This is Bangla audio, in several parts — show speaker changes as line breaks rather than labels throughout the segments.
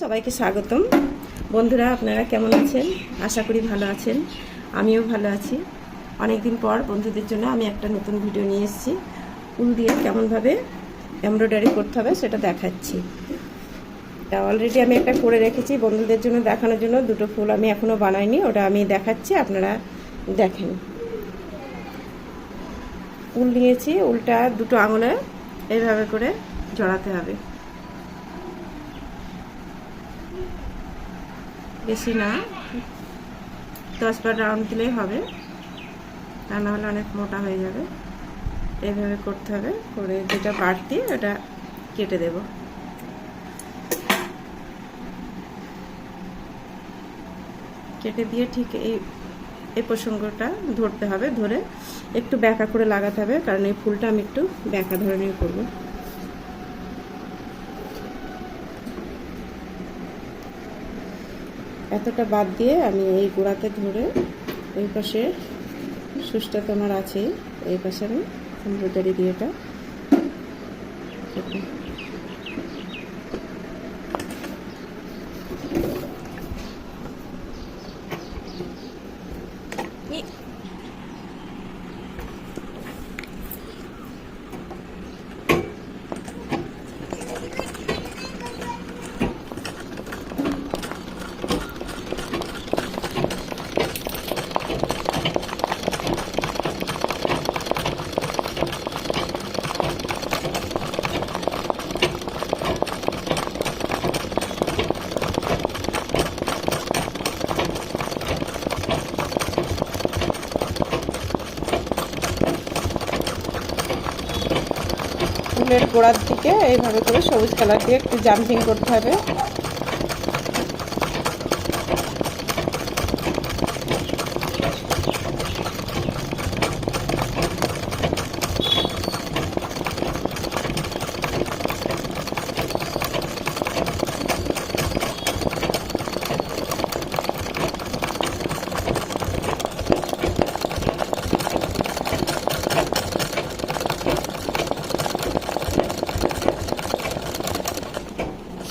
সবাইকে স্বাগতম। বন্ধুরা, আপনারা কেমন আছেন? আশা করি ভালো আছেন। আমিও ভালো আছি। অনেক দিন পর বন্ধুদের জন্য আমি একটা নতুন ভিডিও নিয়ে এসেছি। উল দিয়ে কেমনভাবে এমব্রয়ডারি করতে হবে সেটা দেখাচ্ছি। অলরেডি আমি একটা করে রেখেছি। বন্ধুদের জন্য, দেখানোর জন্য দুটো ফুল আমি এখনও বানাইনি। ওটা আমি দেখাচ্ছি, আপনারা দেখেন। উল নিয়েছি, উলটা দুটো আঙুলে এইভাবে করে জড়াতে হবে। বেশি না। দশ বার রাউন্ড দিলেই হবে। তা নাহলে অনেক মোটা হয়ে যাবে। এইভাবে করতে হবে। করে যেটা বাড়তি ওটা কেটে দেব। কেটে দিয়ে ঠিক এই এই প্রসঙ্গটা ধরতে হবে। ধরে একটু ব্যাকা করে লাগাতে হবে। কারণ এই ফুলটা আমি একটু ব্যাকা ধরনের করব। এতটা বাদ দিয়ে আমি এই গোড়াতে ধরে এই পাশে সুসটা তোমার আছে এই পাশে আমি এমব্রয়ডারি দিয়ে এটা। ফুলের গোড়ার দিকে এইভাবে করে সবুজ কালার দিয়ে একটু জাম্পিং করতে হবে।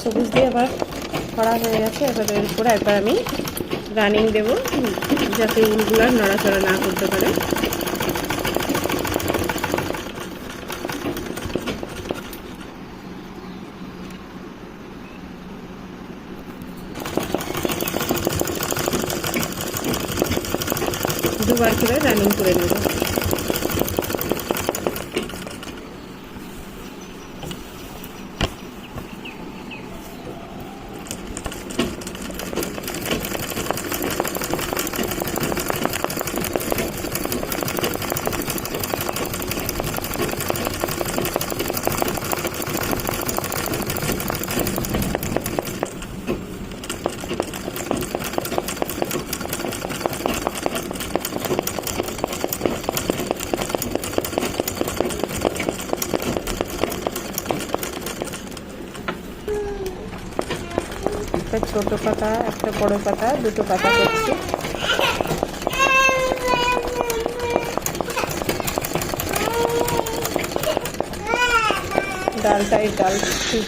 সবুজ দিয়ে আবার করা হয়ে গেছে। এবার এর উপরে একবার আমি রানিং দেব, যাতে উলগুলো নড়াচড়া না করতে পারে। দুবার করে রানিং করে নেব। একটা ছোট পাতা একটা বড় পাতা দুটো পাতা করছি। ডালটাই ডাল ঠিক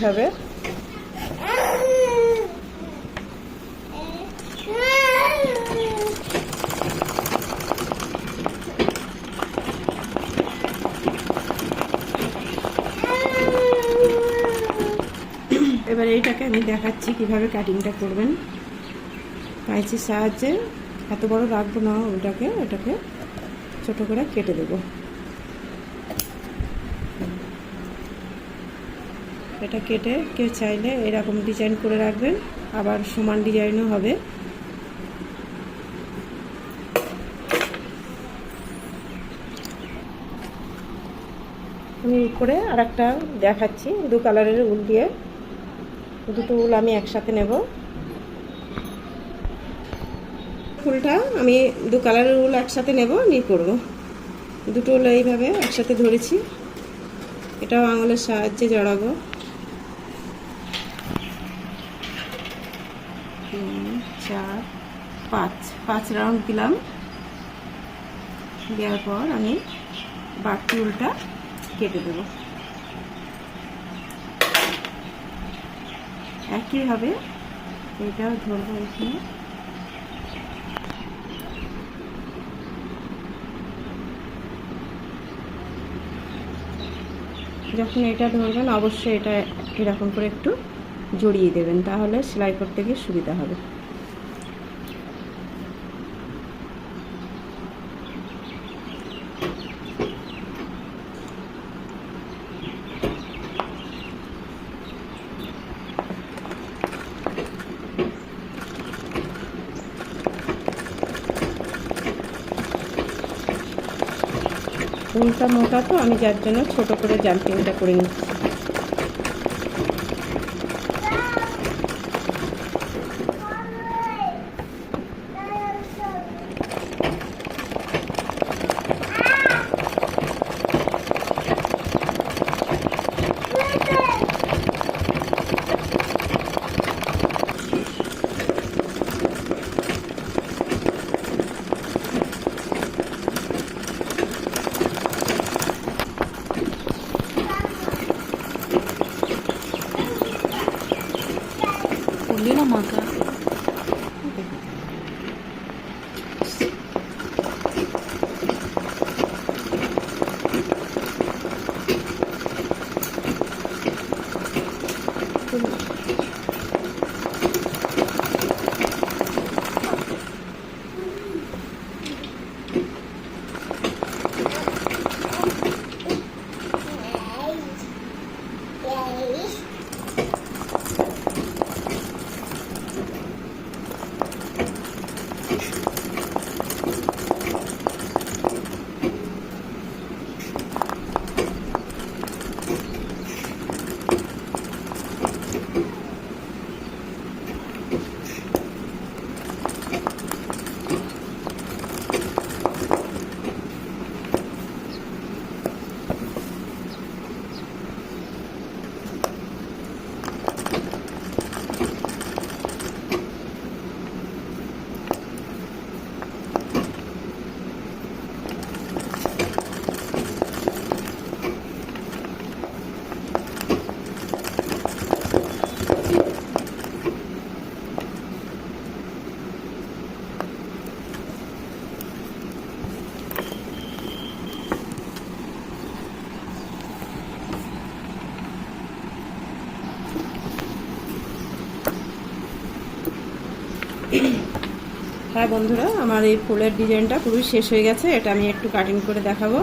এবার এইটাকে আমি দেখাচ্ছি কীভাবে কাটিংটা করবেন। কাঁচির সাহায্যে এত বড় রাখব না, ওটাকে ওটাকে ছোট করে কেটে দেব। এটা কেটে কেউ চাইলে এরকম ডিজাইন করে রাখবেন, আবার সমান ডিজাইনও হবে। আমি করে আর একটা দেখাচ্ছি, দু কালারের উল দিয়ে। দুটো উল আমি একসাথে নেব। ফুলটা আমি দু কালারের উল একসাথে নেব, নিয়ে করব। দুটো উল এইভাবে একসাথে ধরেছি। এটাও আঙুলের সাহায্যে জড়াবো। তিন, চার, পাঁচ পাঁচ রাউন্ড দিলাম। দেওয়ার পর আমি বাকি উলটা কেটে দেবো। একইভাবে এটাও ধরবো এখানে। যখন এটা ধরবেন, অবশ্যই এটা এরকম করে একটু জড়িয়ে দেবেন, তাহলে সেলাই করতে গিয়ে সুবিধা হবে। উলটা মোটা তো আমি যার জন্য ছোট করে জাম্পিংটা করে নিচ্ছি। হ্যাঁ বন্ধুরা, আমার এই ফুলের ডিজাইনটা পুরো শেষ হয়ে গেছে। এটা আমি একটু কাটিং করে দেখাবো,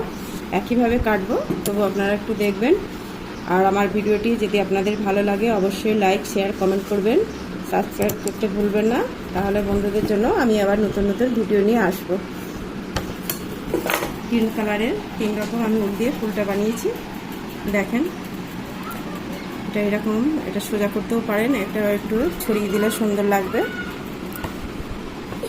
একইভাবে কাটবো। তবু আপনারা একটু দেখবেন। আর আমার ভিডিওটি যদি আপনাদের ভালো লাগে, অবশ্যই লাইক শেয়ার কমেন্ট করবেন। সাবস্ক্রাইব করতে ভুলবেন না। তাহলে বন্ধুদের জন্য আমি আবার নতুন নতুন ভিডিও নিয়ে আসব। তিন কালারের তিন রকম আমি উল দিয়ে ফুলটা বানিয়েছি। দেখেন, এটা এরকম, এটা সোজা করতেও পারেন, এটা একটু ছড়িয়ে দিলে সুন্দর লাগবে।